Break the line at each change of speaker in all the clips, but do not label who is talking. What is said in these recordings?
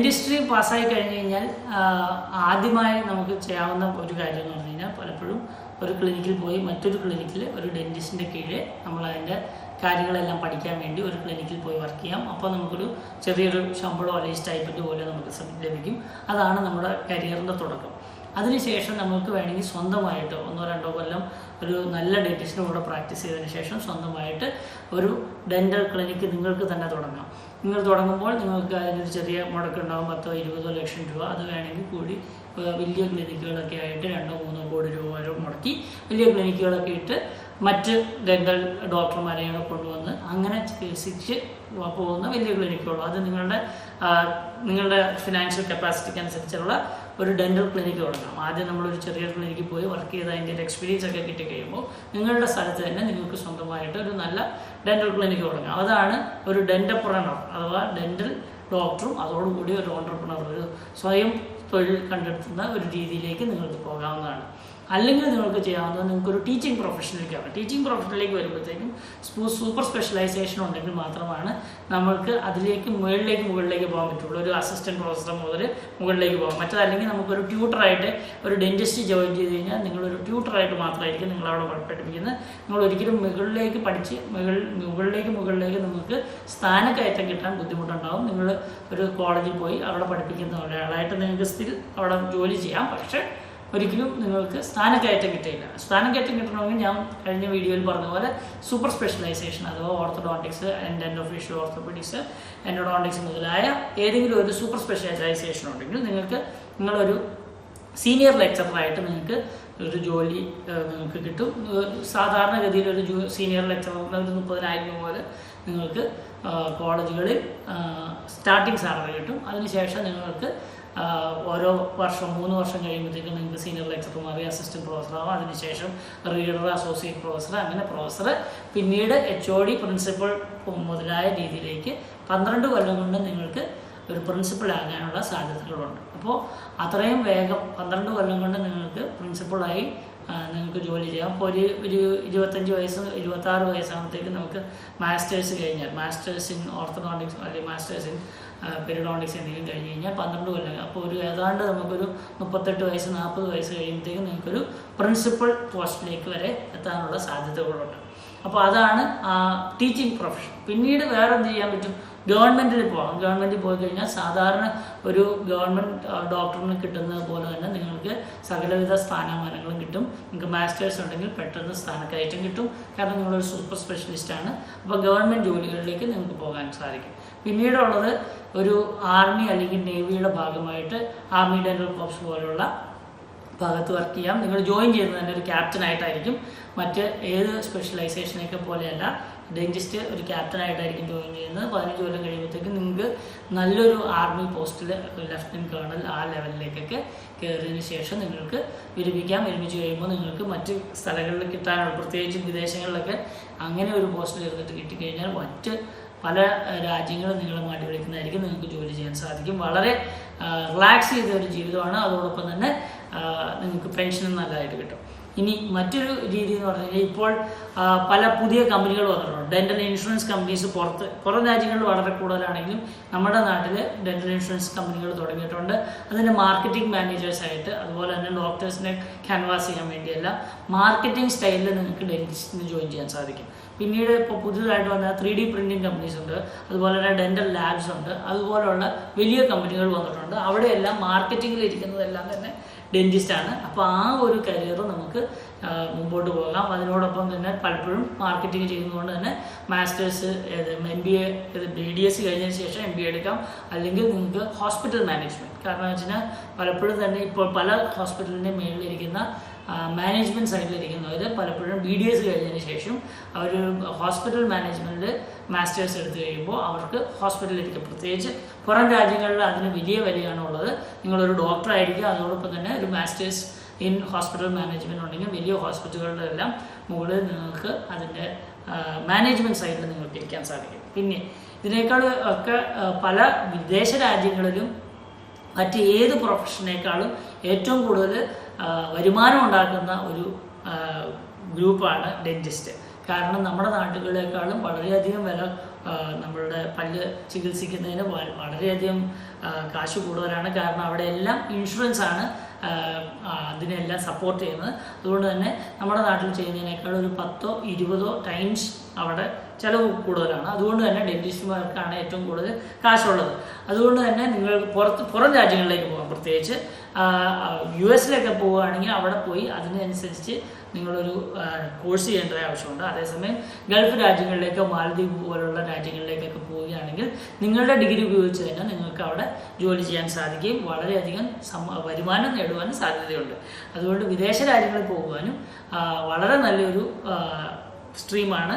Dentistry പാസ്സായി കഴിഞ്ഞ് കഴിഞ്ഞാൽ ആദ്യമായി നമുക്ക് ചെയ്യാവുന്ന ഒരു കാര്യം എന്ന് പറഞ്ഞു കഴിഞ്ഞാൽ പലപ്പോഴും ഒരു ക്ലിനിക്കിൽ പോയി മറ്റൊരു ക്ലിനിക്കിൽ ഒരു ഡെന്റിസ്റ്റിന്റെ കീഴിൽ നമ്മൾ അതിന്റെ കാര്യങ്ങളെല്ലാം പഠിക്കാൻ വേണ്ടി ഒരു ക്ലിനിക്കിൽ പോയി വർക്ക് ചെയ്യാം. അപ്പോൾ നമുക്കൊരു ചെറിയൊരു ശമ്പളമോ അല്ലെങ്കിൽ സ്റ്റൈപ്പൻഡ് പോലെ നമുക്ക് ലഭിക്കും. അതാണ് നമ്മുടെ കരിയറിന്റെ തുടക്കം. അതിനുശേഷം നമുക്ക് വേണമെങ്കിൽ സ്വന്തമായിട്ട് ഒന്നോ രണ്ടോ കൊല്ലം ഒരു നല്ല ഡെന്റിസ്റ്റിന്റെ കൂടെ പ്രാക്ടീസ് ചെയ്തതിന് ശേഷം സ്വന്തമായിട്ട് ഒരു ഡെന്റൽ ക്ലിനിക്ക് നിങ്ങൾക്ക് തന്നെ തുടങ്ങാം. നിങ്ങൾ തുടങ്ങുമ്പോൾ നിങ്ങൾക്ക് അതിനൊരു ചെറിയ മുടക്കുണ്ടാകും പത്തോ ഇരുപതോ ലക്ഷം രൂപ. അത് വേണമെങ്കിൽ കൂടി വലിയ ക്ലിനിക്കുകളൊക്കെ ആയിട്ട് രണ്ടോ മൂന്നോ കോടി രൂപ വരെ മുടക്കി വലിയ ക്ലിനിക്കുകളൊക്കെ ഇട്ട് മറ്റ് ഡെന്റൽ ഡോക്ടർമാരെയൊക്കെ കൊണ്ടുവന്ന് അങ്ങനെ ചികിത്സിച്ച് പോകുന്ന വലിയ ക്ലിനിക്കുകളും അത് നിങ്ങളുടെ നിങ്ങളുടെ ഫിനാൻഷ്യൽ കപ്പാസിറ്റിക്ക് അനുസരിച്ചുള്ള ഒരു ഡെന്റൽ ക്ലിനിക്ക് തുടങ്ങാം. ആദ്യം നമ്മളൊരു ചെറിയ ക്ലിനിക്കിൽ പോയി വർക്ക് ചെയ്ത് അതിന്റെ ഒരു എക്സ്പീരിയൻസ് ഒക്കെ കിട്ടി കഴിയുമ്പോൾ നിങ്ങളുടെ സ്ഥലത്ത് തന്നെ നിങ്ങൾക്ക് സ്വന്തമായിട്ട് ഒരു നല്ല ഡെന്റൽ ക്ലിനിക്ക് തുടങ്ങാം. അതാണ് ഒരു ഡെന്റപ്രണർ അഥവാ ഡെന്റൽ ഡോക്ടറും അതോടുകൂടി ഒരു ഓണ്ടർപ്രണർ ഒരു സ്വയം തൊഴിൽ കണ്ടെത്തുന്ന ഒരു രീതിയിലേക്ക് നിങ്ങൾക്ക് പോകാവുന്നതാണ്. അല്ലെങ്കിൽ നിങ്ങൾക്ക് ചെയ്യാവുന്നത് നിങ്ങൾക്ക് ഒരു ടീച്ചിങ് പ്രൊഫഷനിലേക്ക് ആവാം ടീച്ചിങ് പ്രൊഫഷനിലേക്ക് വരുമ്പോഴത്തേക്കും സൂപ്പർ സ്പെഷ്യലൈസേഷൻ ഉണ്ടെങ്കിൽ മാത്രമാണ് നമ്മൾക്ക് അതിലേക്ക് മുകളിലേക്ക് മുകളിലേക്ക് പോകാൻ പറ്റുള്ളൂ. ഒരു അസിസ്റ്റന്റ് പ്രൊഫസർ മുതൽ മുകളിലേക്ക് പോകാം മറ്റതല്ലെങ്കിൽ നമുക്കൊരു ട്യൂട്ടറായിട്ട് ഒരു ഡെന്റിസ്റ്റ് ജോയിൻ ചെയ്ത് കഴിഞ്ഞാൽ നിങ്ങളൊരു ട്യൂട്ടറായിട്ട് മാത്രമായിരിക്കും നിങ്ങളവിടെ പഠിപ്പിക്കുന്നത്. നിങ്ങൾ ഒരിക്കലും മുകളിലേക്ക് പഠിച്ച് മുകളിലേക്ക് മുകളിലേക്ക് നിങ്ങൾക്ക് സ്ഥാനക്കയറ്റം കിട്ടാൻ ബുദ്ധിമുട്ടുണ്ടാവും. നിങ്ങൾ ഒരു കോളേജിൽ പോയി അവിടെ പഠിപ്പിക്കുന്ന ഒരാളായിട്ട് നിങ്ങൾക്ക് സ്ഥിരം അവിടെ ജോലി ചെയ്യാം. പക്ഷേ ഒരിക്കലും നിങ്ങൾക്ക് സ്ഥാനക്കയറ്റം കിട്ടില്ല സ്ഥാനക്കയറ്റം കിട്ടണമെങ്കിൽ ഞാൻ കഴിഞ്ഞ വീഡിയോയിൽ പറഞ്ഞ പോലെ സൂപ്പർ സ്പെഷ്യലൈസേഷൻ അഥവാ orthodontics and endofacial orthopaedics endodontics മുതലായ ഏതെങ്കിലും ഒരു സൂപ്പർ സ്പെഷ്യലൈസേഷൻ ഉണ്ടെങ്കിൽ നിങ്ങൾക്ക് നിങ്ങളൊരു സീനിയർ ലെക്ചറായിട്ട് നിങ്ങൾക്ക് ഒരു ജോലി നിങ്ങൾക്ക് കിട്ടും. സാധാരണഗതിയിൽ ഒരു ജൂ സീനിയർ ലെക്ചറിന് ഒരു മുപ്പതിനായിരം രൂപ പോലെ നിങ്ങൾക്ക് കോളേജുകളിൽ സ്റ്റാർട്ടിംഗ് സാലറി കിട്ടും. അതിനുശേഷം നിങ്ങൾക്ക് ഓരോ വർഷം മൂന്ന് വർഷം കഴിയുമ്പോഴത്തേക്കും നിങ്ങൾക്ക് സീനിയർ ലെക്ചർ മാറി അസിസ്റ്റന്റ് പ്രൊഫസർ ആവാം. അതിനുശേഷം റീഡർ അസോസിയേറ്റ് പ്രൊഫസർ അങ്ങനെ പ്രൊഫസർ പിന്നീട് എച്ച് ഒ ഡി പ്രിൻസിപ്പൾ മുതലായ രീതിയിലേക്ക് പന്ത്രണ്ട് കൊല്ലം കൊണ്ട് നിങ്ങൾക്ക് ഒരു പ്രിൻസിപ്പൾ ആകാനുള്ള സാധ്യതകളുണ്ട്. അപ്പോൾ അത്രയും വേഗം പന്ത്രണ്ട് കൊല്ലം കൊണ്ട് നിങ്ങൾക്ക് പ്രിൻസിപ്പളായി നിങ്ങൾക്ക് ജോലി ചെയ്യാം. അപ്പോൾ ഒരു ഒരു ഇരുപത്തഞ്ച് വയസ്സ് ഇരുപത്താറ് വയസ്സാകുമ്പോഴത്തേക്ക് നമുക്ക് മാസ്റ്റേഴ്സ് കഴിഞ്ഞാൽ മാസ്റ്റേഴ്സ് ഇൻ ഓർത്തഡോണ്ടിക്സ് അല്ലെങ്കിൽ മാസ്റ്റേഴ്സ് ഇൻ പെരിഡോണ്ടിക്സ് എന്തെങ്കിലും കഴിഞ്ഞ് കഴിഞ്ഞാൽ പന്ത്രണ്ട് കൊല്ലം അപ്പോൾ ഒരു ഏതാണ്ട് നമുക്കൊരു മുപ്പത്തെട്ട് വയസ്സ് നാൽപ്പത് വയസ്സ് കഴിയുമ്പോഴത്തേക്കും നിങ്ങൾക്കൊരു പ്രിൻസിപ്പൽ പോസ്റ്റിലേക്ക് വരെ എത്താനുള്ള സാധ്യതകളുണ്ട്. അപ്പോൾ അതാണ് ടീച്ചിങ് പ്രൊഫഷൻ പിന്നീട് വേറെ എന്ത് ചെയ്യാൻ പറ്റും? ഗവൺമെന്റിൽ പോകണം. ഗവൺമെന്റിൽ പോയി കഴിഞ്ഞാൽ സാധാരണ ഒരു ഗവൺമെന്റ് ഡോക്ടറിന് കിട്ടുന്നത് പോലെ തന്നെ നിങ്ങൾക്ക് സകലവിധ സ്ഥാനമാനങ്ങളും കിട്ടും. നിങ്ങൾക്ക് മാസ്റ്റേഴ്സ് ഉണ്ടെങ്കിൽ പെട്ടെന്ന് സ്ഥാനക്കയറ്റം കിട്ടും. കാരണം നിങ്ങളൊരു സൂപ്പർ സ്പെഷ്യലിസ്റ്റ് ആണ്. അപ്പോൾ ഗവൺമെന്റ് ജോലികളിലേക്ക് നിങ്ങൾക്ക് പോകാൻ സാധിക്കും. പിന്നീടുള്ളത് ഒരു ആർമി അല്ലെങ്കിൽ നേവിയുടെ ഭാഗമായിട്ട് ആർമി ഡെന്റൽ കോപ്സ് പോലുള്ള ഭാഗത്ത് വർക്ക് ചെയ്യാം. നിങ്ങൾ ജോയിൻ ചെയ്യുന്നത് തന്നെ ഒരു ക്യാപ്റ്റൻ ആയിട്ടായിരിക്കും. മറ്റ് ഏത് സ്പെഷ്യലൈസേഷനൊക്കെ പോലെയല്ല. ഡെന്റിസ്റ്റ് ഒരു ക്യാപ്റ്റൻ ആയിട്ടായിരിക്കും ജോയിൻ ചെയ്യുന്നത്. പതിനഞ്ച് കൊല്ലം കഴിയുമ്പോഴത്തേക്കും നിങ്ങൾക്ക് നല്ലൊരു ആർമി പോസ്റ്റിൽ ലെഫ്റ്റനന്റ് കേണൽ ആ ലെവലിലേക്കൊക്കെ കയറിയതിന് ശേഷം നിങ്ങൾക്ക് വിരമിക്കാം. വിരമിച്ച് കഴിയുമ്പോൾ നിങ്ങൾക്ക് മറ്റ് സ്ഥലങ്ങളിൽ കിട്ടാനുള്ള പ്രത്യേകിച്ച് വിദേശങ്ങളിലൊക്കെ അങ്ങനെ ഒരു പോസ്റ്റിൽ ഇരുന്നിട്ട് കിട്ടിക്കഴിഞ്ഞാൽ മറ്റ് പല രാജ്യങ്ങളും നിങ്ങളെ മാറ്റി വിളിക്കുന്നതായിരിക്കും. നിങ്ങൾക്ക് ജോലി ചെയ്യാൻ സാധിക്കും. വളരെ റിലാക്സ് ചെയ്ത ഒരു ജീവിതമാണ്. അതോടൊപ്പം തന്നെ നിങ്ങൾക്ക് പെൻഷനും നല്ലതായിട്ട് കിട്ടും. ഇനി മറ്റൊരു രീതി എന്ന് പറഞ്ഞു കഴിഞ്ഞാൽ ഇപ്പോൾ പല പുതിയ കമ്പനികൾ വന്നിട്ടുണ്ട്. ഡെന്റൽ ഇൻഷുറൻസ് കമ്പനീസ് പുറത്ത് പുറം രാജ്യങ്ങളിൽ വളരെ കൂടുതലാണെങ്കിലും നമ്മുടെ നാട്ടിൽ ഡെന്റൽ ഇൻഷുറൻസ് കമ്പനികൾ തുടങ്ങിയിട്ടുണ്ട്. അതിന്റെ മാർക്കറ്റിംഗ് മാനേജേഴ്സ് ആയിട്ട് അതുപോലെ തന്നെ ഡോക്ടേഴ്സിനെ ക്യാൻവാസ് ചെയ്യാൻ വേണ്ടിയല്ല മാർക്കറ്റിംഗ് സ്റ്റൈലിൽ നിങ്ങൾക്ക് ഡെന്റിസ്റ്റിന് ജോയിൻ ചെയ്യാൻ സാധിക്കും. പിന്നീട് ഇപ്പോൾ പുതിയതായിട്ട് വന്ന ത്രീ ഡി പ്രിന്റിംഗ് കമ്പനീസ് ഉണ്ട്. അതുപോലെ തന്നെ ഡെന്റൽ ലാബ്സ് ഉണ്ട്. അതുപോലെയുള്ള വലിയ കമ്പനികൾ വന്നിട്ടുണ്ട്. അവിടെയെല്ലാം മാർക്കറ്റിംഗിൽ ഇരിക്കുന്നതെല്ലാം തന്നെ ഡെന്റിസ്റ്റ് ആണ് അപ്പോൾ ആ ഒരു കരിയർ നമുക്ക് മുമ്പോട്ട് പോകാം. അതിനോടൊപ്പം തന്നെ പലപ്പോഴും മാർക്കറ്റിംഗ് ചെയ്യുന്നതുകൊണ്ട് തന്നെ masters M B A B D S കഴിഞ്ഞതിന് ശേഷം എം ബി എ എടുക്കാം. അല്ലെങ്കിൽ നിങ്ങൾക്ക് ഹോസ്പിറ്റൽ മാനേജ്മെന്റ് കാരണം വെച്ചാൽ പലപ്പോഴും തന്നെ ഇപ്പോൾ പല ഹോസ്പിറ്റലിന്റെ മേളിലിരിക്കുന്ന മാനേജ്മെന്റ് സൈഡിലിരിക്കുന്നവർ പലപ്പോഴും ബി ഡി എസ് കഴിഞ്ഞതിന് ശേഷം അവർ ഹോസ്പിറ്റൽ മാനേജ്മെന്റിൽ മാസ്റ്റേഴ്സ് എടുത്തു കഴിയുമ്പോൾ അവർക്ക് ഹോസ്പിറ്റലിലേക്ക് പ്രത്യേകിച്ച് പുറം രാജ്യങ്ങളിൽ അതിന് വലിയ വിലയാണ് ഉള്ളത്. നിങ്ങളൊരു ഡോക്ടർ ആയിരിക്കും അതോടൊപ്പം തന്നെ ഒരു മാസ്റ്റേഴ്സ് ഇൻ ഹോസ്പിറ്റൽ മാനേജ്മെന്റ് ഉണ്ടെങ്കിൽ വലിയ ഹോസ്പിറ്റലുകളുടെ എല്ലാം മുകളിൽ നിങ്ങൾക്ക് അതിന്റെ മാനേജ്മെന്റ് സൈഡിൽ നിങ്ങൾക്ക് ഇരിക്കാൻ സാധിക്കും. പിന്നെ ഇതിനേക്കാൾ ഒക്കെ പല വിദേശ രാജ്യങ്ങളിലും മറ്റ് ഏത് പ്രൊഫഷനേക്കാളും ഏറ്റവും കൂടുതൽ വരുമാനം ഉണ്ടാക്കുന്ന ഒരു ഗ്രൂപ്പാണ് ഡെന്റിസ്റ്റ് കാരണം നമ്മുടെ നാട്ടുകളെക്കാളും വളരെയധികം വില നമ്മളുടെ പല്ല് ചികിത്സിക്കുന്നതിന് വളരെയധികം കാശ് കൂടുതലാണ്. കാരണം അവിടെ എല്ലാം ഇൻഷുറൻസ് ആണ് അതിനെല്ലാം സപ്പോർട്ട് ചെയ്യുന്നത്. അതുകൊണ്ട് തന്നെ നമ്മുടെ നാട്ടിൽ ചെയ്യുന്നതിനേക്കാൾ ഒരു പത്തോ ഇരുപതോ ടൈംസ് അവിടെ ചിലവ് കൂടുതലാണ്. അതുകൊണ്ട് തന്നെ ഡെന്റിസ്റ്റുമാർക്കാണ് ഏറ്റവും കൂടുതൽ കാശുള്ളത്. അതുകൊണ്ട് തന്നെ നിങ്ങൾ പുറത്ത് പുറം രാജ്യങ്ങളിലേക്ക് പോകാം. പ്രത്യേകിച്ച് യു എസിലൊക്കെ പോവുകയാണെങ്കിൽ അവിടെ പോയി അതിനനുസരിച്ച് നിങ്ങളൊരു കോഴ്സ് ചെയ്യേണ്ട ആവശ്യമുണ്ട്. അതേസമയം ഗൾഫ് രാജ്യങ്ങളിലേക്കോ മാലദ്വീപ് പോലുള്ള രാജ്യങ്ങളിലേക്കൊക്കെ പോവുകയാണെങ്കിൽ നിങ്ങളുടെ ഡിഗ്രി ഉപയോഗിച്ച് തന്നെ നിങ്ങൾക്ക് അവിടെ ജോലി ചെയ്യാൻ സാധിക്കുകയും വളരെയധികം വരുമാനം നേടുവാനും സാധ്യതയുണ്ട്. അതുകൊണ്ട് വിദേശ രാജ്യങ്ങളിൽ പോകുവാനും വളരെ നല്ലൊരു സ്ട്രീമാണ്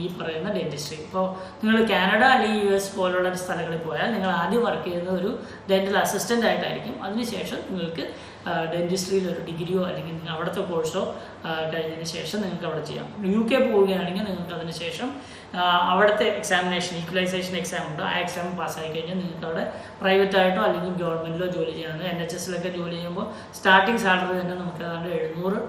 ഈ പറയുന്ന ഡെന്റിസ്ട്രി ഇപ്പോൾ നിങ്ങൾ കാനഡ അല്ലെങ്കിൽ യു എസ് പോലുള്ള സ്ഥലങ്ങളിൽ പോയാൽ നിങ്ങൾ ആദ്യം വർക്ക് ചെയ്യുന്ന ഒരു ഡെന്റൽ അസിസ്റ്റന്റ് ആയിട്ടായിരിക്കും. അതിനുശേഷം നിങ്ങൾക്ക് ഡെന്റിസ്ട്രിയിൽ ഒരു ഡിഗ്രിയോ അല്ലെങ്കിൽ അവിടുത്തെ കോഴ്സോ കഴിഞ്ഞതിന് ശേഷം നിങ്ങൾക്ക് അവിടെ ചെയ്യാം. യു കെ പോവുകയാണെങ്കിൽ നിങ്ങൾക്ക് അതിന് ശേഷം ആ, അവിടുത്തെ എക്സാമിനേഷൻ ഈക്വലൈസേഷൻ എക്സാം ഉണ്ട്. ആ എക്സാം പാസ്സായി കഴിഞ്ഞാൽ നിങ്ങൾക്ക് അവിടെ പ്രൈവറ്റ് ആയിട്ടോ അല്ലെങ്കിൽ ഗവൺമെന്റിലോ ജോലി ചെയ്യാനോ എൻ എച്ച് എസിലൊക്കെ ജോലി ചെയ്യുമ്പോൾ സ്റ്റാർട്ടിംഗ് സാലറി തന്നെ നമുക്ക് ഏതാണ്ട് എഴുന്നൂറ്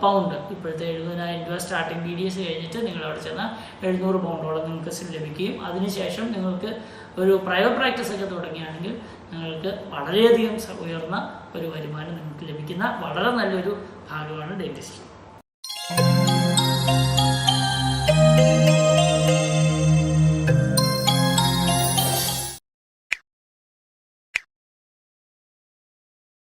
പൗണ്ട് ഇപ്പോഴത്തെ എഴുപതിനായിരം രൂപ സ്റ്റാർട്ടിംഗ് ബി ഡി എസ് കഴിഞ്ഞിട്ട് നിങ്ങൾ അവിടെ ചെന്നാൽ എഴുന്നൂറ് പൗണ്ടോളം നിങ്ങൾക്ക് ലഭിക്കുകയും അതിനുശേഷം നിങ്ങൾക്ക് ഒരു പ്രൈവറ്റ് പ്രാക്ടീസ് ഒക്കെ തുടങ്ങുകയാണെങ്കിൽ നിങ്ങൾക്ക് വളരെയധികം ഉയർന്ന ഒരു വരുമാനം നിങ്ങൾക്ക് ലഭിക്കുന്ന വളരെ നല്ലൊരു ഭാഗമാണ് ഡെന്റിസ്ട്രി